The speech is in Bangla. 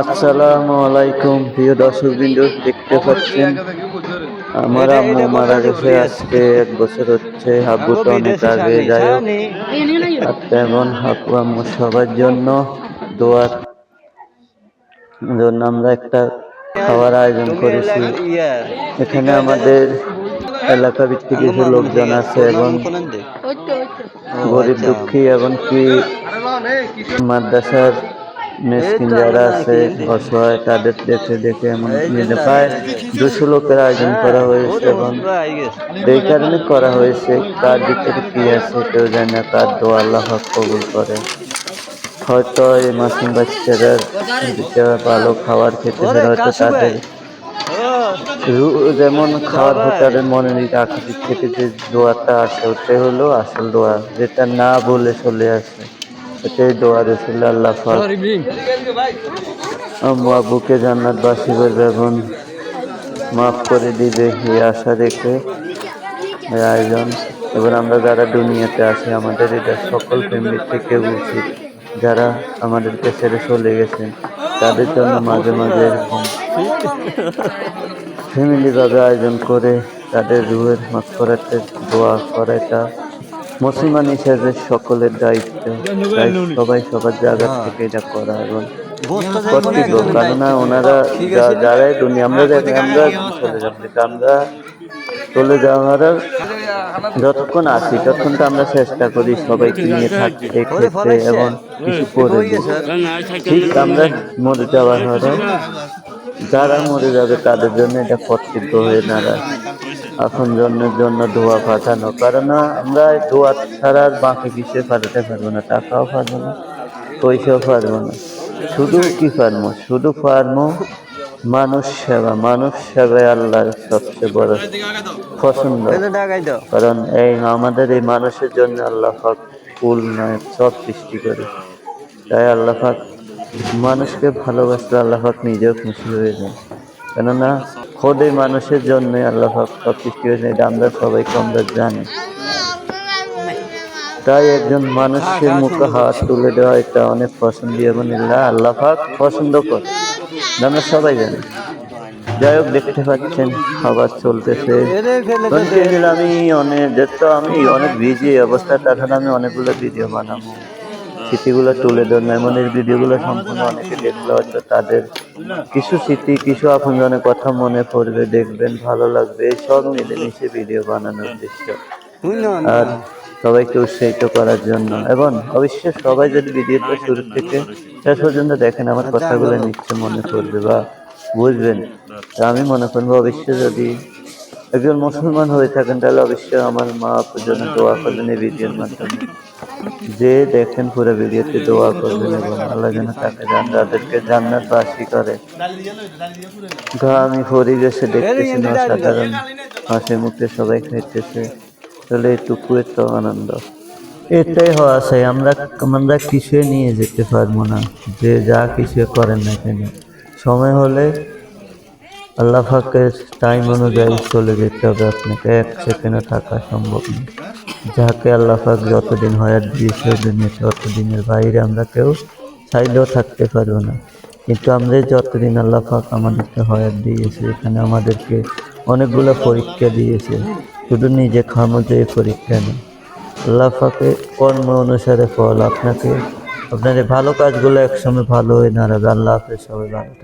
আসসালামু আলাইকুম, প্রিয় দর্শক বিন্দু দেখতে পাচ্ছেন, আমার আম্মু মারা গেছে আজকে, এক বছর হচ্ছে আব্বু তো অনেক আগে, যাই আর তেমন আপু আম্মু সবার জন্য দোয়ার জন্য আমরা একটা খাওয়ার আয়োজন করেছি। এখানে আমাদের এলাকা ভিত্তিক কিছু লোকজন আছে এবং গরিব দুঃখী এবং কি মাদ্রাসার মেসকিন যারা আছে অসহায় তাদের দেখে দেখে এমন প্রায় দুশো লোকের আয়োজন করা হয়েছে এবং এই কারণে করা হয়েছে কার ভিতরে কি আছে কেউ জানে না কার দোয়া আল্লাহ কবুল করে। হয়তো এই মাসুম বাচ্চারা যারা ভালো খাবার খেতে হয়তো তাদের যেমন খাওয়ার ভেতরে মনে আকৃতি থেকে যে দোয়াটা আসে ওটাই হলো আসল দোয়া যেটা না বলে চলে আসে। এটাই দোয়া রসুল আল্লাহ আম্মু করবে এবং মাফ করে দিবে এই আশা রেখে আয়োজন। এবার আমরা যারা দুনিয়াতে আছি আমাদের এটা সকল ফ্যামিলি থেকে উচিত যারা আমাদেরকে ছেড়ে চলে গেছেন তাদের জন্য মাঝে মাঝে এরকম ফ্যামিলিভাবে আয়োজন করে তাদের রুহের মাফ করাতে দোয়া করাটা মুসলমান হিসেবে সকলের দায়িত্ব। তাই সবাই সবার জায়গা থেকে এটা করা এবং কর্তৃত্ব কেননা ওনারা যারাই দুনিয়া আমরা দেখি আমরা চলে যাব আমরা চলে যাওয়ার যতক্ষণ আছি ততক্ষণ তো আমরা চেষ্টা করি সবাইকে নিয়ে থাকতে খেতে এবং কিছু করে ঠিক আমরা মরে যাওয়ার পরে যারা মরে যাবে তাদের জন্য এটা কর্তব্য হয়ে দাঁড়ায়। এখন জন্মের জন্য ধোয়া পাঠানো। কারণ আমরা ধোয়া ছাড়া আর বাকি কিছু পাঠাতে পারব না টাকাও পারব না পয়সাও পারব না। শুধু কি পারব? শুধু পারব মানুষ সেবা। মানুষ সেবায় আল্লাহর সবচেয়ে বড় পছন্দ। কারণ এই আমাদের এই মানুষের জন্য আল্লাহ পাক ফুল নয় সব সৃষ্টি করে। তাই আল্লাহ পাক মানুষকে ভালোবাসলে আল্লাহ পাক নিজেও খুশি হয়ে যায়। কেননা খোদ মানুষের জন্যই আল্লাহ সব সৃষ্টি হয়েছে এটা আমরা সবাই আমরা জানি। তাই একজন মানুষের মুখে হাত তুলে দেওয়া এটা অনেক পছন্দ এবং আল্লাহ পছন্দ করে। আমরা সবাই জানি। যাই হোক, দেখতে পাচ্ছেন খাবার চলতেছে। আমি অনেক, যেহেতু আমি অনেক বিজি অবস্থা তাছাড়া আমি অনেকগুলো ভিডিও বানাবো। স্মৃতিগুলো তুলে এমন এই ভিডিওগুলো সম্পূর্ণ অনেকে দেখলে, হয়তো তাদের কিছু স্মৃতি, কিছু আপনজনের কথা মনে পড়বে, দেখবেন, ভালো লাগবে সব মিলেমিশে ভিডিও বানানোর উদ্দেশ্য। আর সবাইকে উৎসাহিত করার জন্য। এবং অবশ্যই সবাই যদি ভিডিওটা শুরু থেকে শেষ পর্যন্ত দেখেন, আমার কথাগুলো নিশ্চয় মনে পড়বে বা বুঝবেন। আমি মনে করব, অবশ্যই যদি একজন মুসলমান হয়ে থাকেন, তাহলে অবশ্যই আমার মা জন্য দোয়া করবেন এই ভিডিওর মাধ্যমে। যে দেখেন পুরো ভিডিওতে দোয়া করবেন এবং আল্লাহ যেন তাকে তাদেরকে জান্নাত বাসি করে গ্রামী পরিবেশে দেখতেছি না সাধারণ হাসি মুখে সবাই খাইতেছে। তাহলে এটুকু তো আনন্দ। এটাই হওয়া চাই, আমরা আমরা কিছুই নিয়ে যেতে পারব না? যে যা কিছু করেন না কেন? সময় হলে আল্লাহ ফাঁকের টাইম অনুযায়ী চলে যেতে হবে আপনাকে, এক সেকেন্ডও থাকা সম্ভব নয় যাকে আল্লাহ পাক যতদিন হয়াত দিয়েছে দুনিয়াতে ততদিনের বাইরে আমরা কেউ চাইলেও থাকতে পারব না। কিন্তু আমরা যতদিন আল্লাহ পাক আমাদেরকে হয়াত দিয়েছে এখানে আমাদেরকে অনেকগুলো পরীক্ষা দিয়েছে। শুধু নিজে খামোজে পরীক্ষা নেই। আল্লাহ পাকে কর্ম অনুসারে ফল আপনাকে আপনার ভালো কাজগুলো একসময় ভালো হয়ে দাঁড়াবে। আল্লাহ হাফেজ, সবাই ভালো